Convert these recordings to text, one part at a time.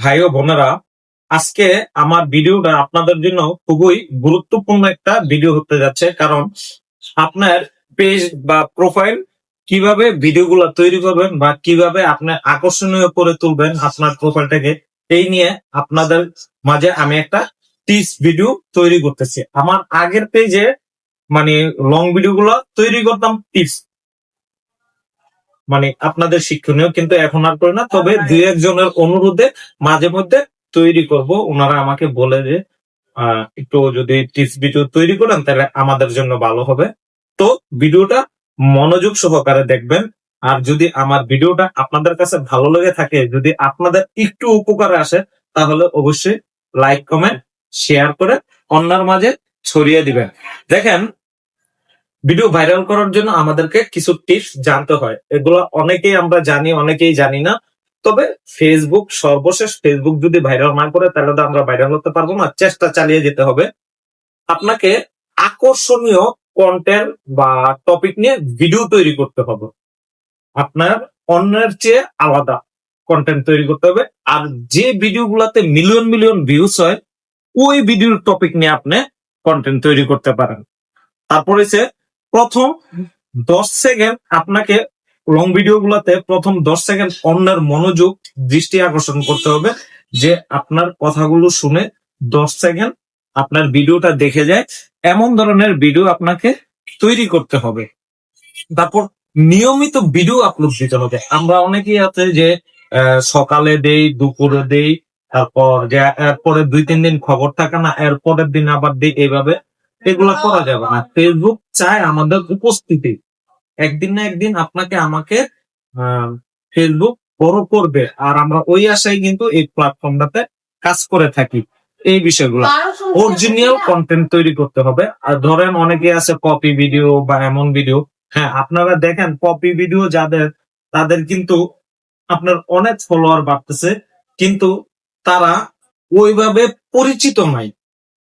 ভাই ও বোনেরা, আজকে আমার ভিডিওটা আপনাদের জন্য খুবই গুরুত্বপূর্ণ একটা ভিডিও হতে যাচ্ছে। কারণ আপনার পেজ বা প্রোফাইল কীভাবে ভিডিওগুলো তৈরি করবেন বা কীভাবে আপনি আকর্ষণীয় করে তুলবেন আপনার প্রোফাইলটাকে এই নিয়ে আপনাদের মাঝে আমি একটা টিপস ভিডিও তৈরি করতেছি। আমার আগের পেজে মানে লং ভিডিওগুলো তৈরি করতাম টিপস মানে আপনাদের শিক্ষণীয় কিন্তু এখন আর করি না তবে দুই একজনের অনুরোধে মাঝে মধ্যে তৈরি করব। ওনারা আমাকে বলে যে একটু যদি টিপস ভিডিও তৈরি করেন তাহলে আমাদের জন্য ভালো হবে। তো ভিডিওটা মনোযোগ সহকারে দেখবেন। আর যদি আমার ভিডিওটা আপনাদের কাছে ভালো লেগে থাকে যদি আপনাদের একটু উপকারে আসে তাহলে অবশ্যই লাইক কমেন্ট শেয়ার করে অন্যের মাঝে ছড়িয়ে দিবেন। দেখেন ভিডিও ভাইরাল করার জন্য আমাদেরকে কিছু টিপস জানতে হয়। এগুলো অনেকেই আমরা জানি, অনেকেই জানি না। তবে ফেসবুক সর্বশেষ ফেসবুক যদি ভাইরাল না করে, তাহলে তো আমরা ভাইরাল হতে পারব না। চেষ্টা চালিয়ে যেতে হবে। আপনাকে আকর্ষণীয় কন্টেন্ট বা টপিক নিয়ে ভিডিও তৈরি করতে হবে। আপনার অন্যের চেয়ে আলাদা কন্টেন্ট তৈরি করতে হবে। আর যে ভিডিওগুলোতে মিলিয়ন মিলিয়ন ভিউজ হয়, ওই ভিডিওর টপিক নিয়ে আপনি কন্টেন্ট তৈরি করতে পারেন। তারপরে প্রথম দশ সেকেন্ড আপনাকে লং ভিডিও গুলাতে প্রথম দশ সেকেন্ড অন্যের মনোযোগ, দৃষ্টি আকর্ষণ করতে হবে যে আপনার কথাগুলো শুনে দশ সেকেন্ড আপনার ভিডিওটা দেখে যায়। এমন ধরনের ভিডিও আপনাকে তৈরি করতে হবে। তারপর নিয়মিত ভিডিও আপলোড দিতে হবে। আমরা অনেকেই আছে যে সকালে দেই, দুপুরে দেই, তারপর যে, এরপরে দুই তিন দিন খবর থাকে না, এরপরের দিন আবার দিই এইভাবে। এগুলো করা যাবে না। ফেসবুক চায় আমাদের উপস্থিতি। একদিন না একদিন আপনাকে আমাকে আহ, ফেসবুক বড় করবে। আর আমরা ওই আশায় কিন্তু এই প্ল্যাটফর্মটাতে কাজ করে থাকি। এই বিষয়গুলো। অরিজিনাল কন্টেন্ট তৈরি করতে হবে। আর ধরেন অনেকে আছে কপি ভিডিও বা এমন ভিডিও হ্যাঁ আপনারা দেখেন কপি ভিডিও যাদের তাদের কিন্তু আপনার অনেক ফলোয়ার বাড়তেছে। কিন্তু তারা ওইভাবে পরিচিত নাই।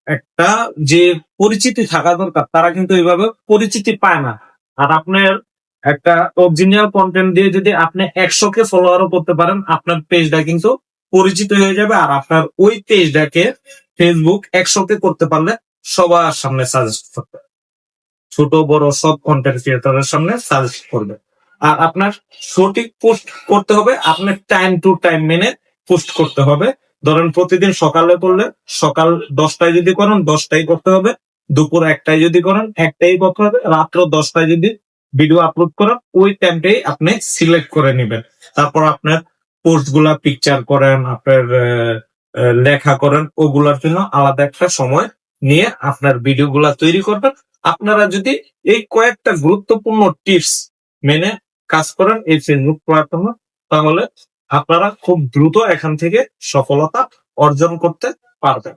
একটা যে পরিচিতি থাকা দরকার, তারা কিন্তু ওইভাবে পরিচিতি পায় না। আর আপনার একটা অরিজিনাল কন্টেন্ট দিয়ে যদি আপনি একশো কে ফলোয়ারও করতে পারেন, আপনার পেজটা কিন্তু পরিচিত হয়ে যাবে আর আপনার ওই পেজটাকে ফেসবুক একশো কে করতে পারলে সবার সামনে সাজেস্ট করবে। ছোট, বড় সব কন্টেন্ট ক্রিয়েটরের সামনে সাজেস্ট করবে। আর আপনার সঠিক পোস্ট করতে হবে, আপনার টাইম টু টাইম মেনে পোস্ট করতে হবে। ধরেন প্রতিদিন সকালে করলে সকাল দশটায় যদি করেন, দশটাই করতে হবে। দুপুর একটাই যদি করেন, একটাই করতে হবে। রাত্র দশটায় যদি ভিডিও আপলোড করেন, ওই টাইমটাই আপনি সিলেক্ট করে নেবেন। তারপর আপনার পোস্টগুলা পিকচার করেন, আপনার লেখা করেন, ওগুলার জন্য আলাদা একটা সময় নিয়ে আপনার ভিডিও গুলা তৈরি করবেন। আপনারা যদি এই কয়েকটা গুরুত্বপূর্ণ টিপস মেনে কাজ করেন এই ফেসবুক প্ল্যাটফর্মে তাহলে আপনারা খুব দ্রুত এখান থেকে সফলতা অর্জন করতে পারবেন।